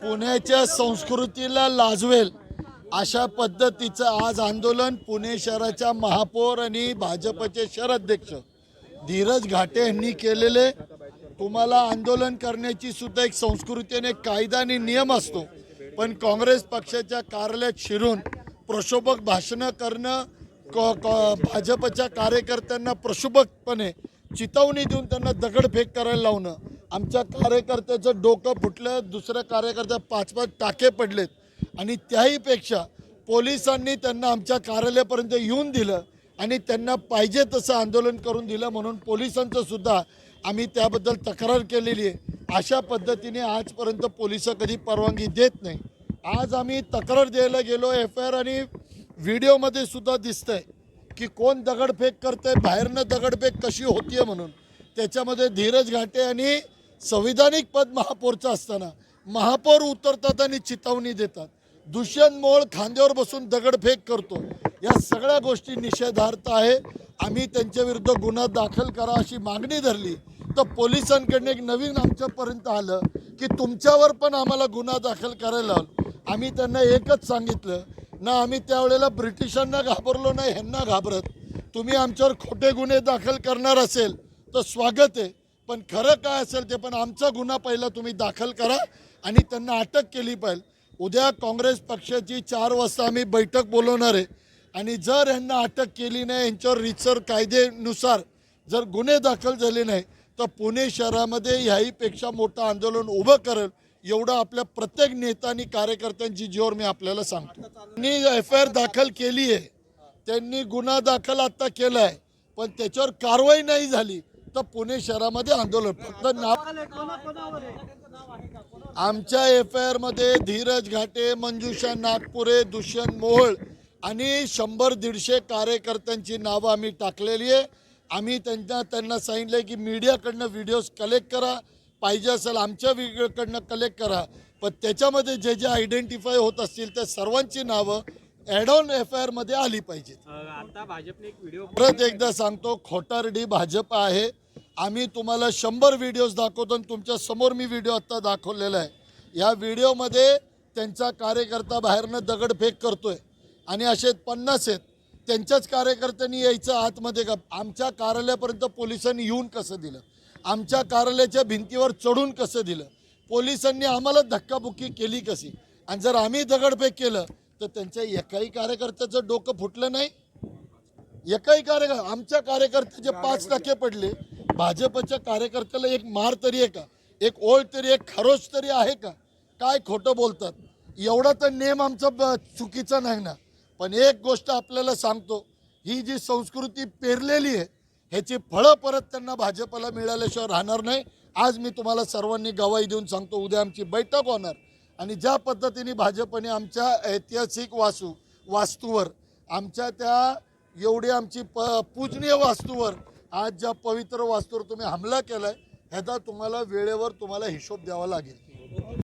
पुण्याच्या संस्कृतीला लाजवेल अशा पद्धतीचं आज आंदोलन पुणे शहराच्या महापौर आणि भाजपचे शहराध्यक्ष धीरज घाटे यांनी केलेले. तुम्हाला आंदोलन करण्याची सुद्धा एक संस्कृती आणि कायदा आणि नियम असतो. पण काँग्रेस पक्षाच्या कार्यालयात शिरून प्रक्षोभक भाषणं करणं क- भाजपच्या कार्यकर्त्यांना प्रक्षोभकपणे चितवणी देऊन त्यांना दगडफेक करायला लावणं आमच्या कार्यकर्त्याचं डोकं फुटलं दुसऱ्या कार्यकर्त्या पाच पाच टाके पडलेत. आणि त्याहीपेक्षा पोलिसांनी त्यांना आमच्या कार्यालयापर्यंत येऊन दिलं आणि त्यांना पाहिजे तसं आंदोलन करून दिलं म्हणून पोलिसांचं सुद्धा आम्ही त्याबद्दल तक्रार केलेली आहे. अशा पद्धतीने आजपर्यंत पोलिसं कधी परवानगी देत नाही. आज आम्ही तक्रार द्यायला गेलो एफ आय आर आणि व्हिडिओमध्ये सुद्धा दिसतंय की कोण दगडफेक करतंय बाहेरनं दगडफेक कशी होतीये म्हणून. त्याच्यामध्ये धीरज घाटे आणि संविधानिक पद महापौरचं असताना महापौर उतरतात आणि चितावणी देतात. दुष्यंत मोळ खांद्यावर बसून दगडफेक करतो. या सगळ्या गोष्टी निषेधार्थ आहे. आम्ही त्यांच्या विरुद्ध गुन्हा दाखल करा अशी मागणी धरली. तर पोलिसांकडनं एक नवीन आमच्यापर्यंत आलं की तुमच्यावर पण आम्हाला गुन्हा दाखल करायला लावलं. आम्ही त्यांना एकच सांगितलं ना आम्ही त्यावेळेला ब्रिटिशांना घाबरलो नाही ह्यांना घाबरत. तुम्ही आमच्यावर खोटे गुन्हे दाखल करणार असेल तर स्वागत आहे. पण खरं काय असेल ते पण आमचा गुन्हा पहिला तुम्ही दाखल करा आणि त्यांना अटक केली पाहिजे. उद्या काँग्रेस पक्षाची चार वाजता आम्ही बैठक बोलवणार आहे. आणि जर यांना अटक केली नाही यांच्यावर रितसर कायदेनुसार जर गुन्हे दाखल झाले नाही तर पुणे शहरामध्ये ह्याहीपेक्षा मोठं आंदोलन उभं करेल एवढं आपल्या प्रत्येक नेता आणि कार्यकर्त्यांची जीवर मी आपल्याला सांगतो. त्यांनी एफ आय आर दाखल केली आहे त्यांनी गुन्हा दाखल आत्ता केला आहे पण त्याच्यावर कारवाई नाही झाली. तर पुणे शहरामध्ये आंदोलन फक्त नाव आमच्या एफ आय आरमध्ये धीरज घाटे मंजुषा नागपुरे दुष्यंत मोहोळ आणि शंभर दीडशे कार्यकर्त्यांची नावं आम्ही टाकलेली आहे. आम्ही त्यांना त्यांना सांगितलं की मीडियाकडनं व्हिडिओज कलेक्ट करा. पाहिजे असेल आमच्या वेगळ्याकडनं कलेक्ट करा. पण त्याच्यामध्ये जे जे आयडेंटिफाय होत असतील त्या सर्वांची नावं ॲड ऑन एफ आय आरमध्ये आली पाहिजेत. परत एकदा सांगतो खोटारडी भाजप आहे. आम्ही तुम्हाला शंभर व्हिडिओज दाखवतो आणि तुमच्यासमोर मी व्हिडिओ आत्ता दाखवलेला आहे. या व्हिडिओमध्ये त्यांचा कार्यकर्ता बाहेरनं दगडफेक करतोय. आणि असे पन्नास आहेत. त्यांच्याच कार्यकर्त्यांनी यायचं आतमध्ये का? आमच्या कार्यालयापर्यंत पोलिसांनी येऊन कसं दिलं? आमच्या कार्यालयाच्या भिंतीवर चढून कसं दिलं? पोलिसांनी आम्हाला धक्काबुक्की केली कशी? आणि जर आम्ही दगडफेक केलं तर त्यांच्या एकाही कार्यकर्त्याचं डोकं फुटलं नाही. एकाही कार्यकर आमच्या कार्यकर्त्याचे पाच टक्के पडले भाजपच्या कार्यकर्त्याला एक मार तरी आहे का? एक ओळ तरी एक खरोच तरी आहे का? काय खोटं बोलतात? एवढा तर नेम आमचा चुकीचा नाही ना. पण एक गोष्ट आपल्याला सांगतो ही जी संस्कृती पेरलेली आहे ह्याची फळं परत त्यांना भाजपला मिळाल्याशिवाय राहणार नाही. आज मी तुम्हाला सर्वांनी गवाही देऊन सांगतो उद्या आमची बैठक होणार. आणि ज्या पद्धतीने भाजपने आमच्या ऐतिहासिक वासू वास्तूवर आमच्या त्या एवढी आमची प पूजनीय वास्तूवर आज ज्या पवित्र वास्तूवर तुम्ही हमला केला आहे ह्याचा तुम्हाला वेळेवर तुम्हाला हिशोब द्यावा लागेल.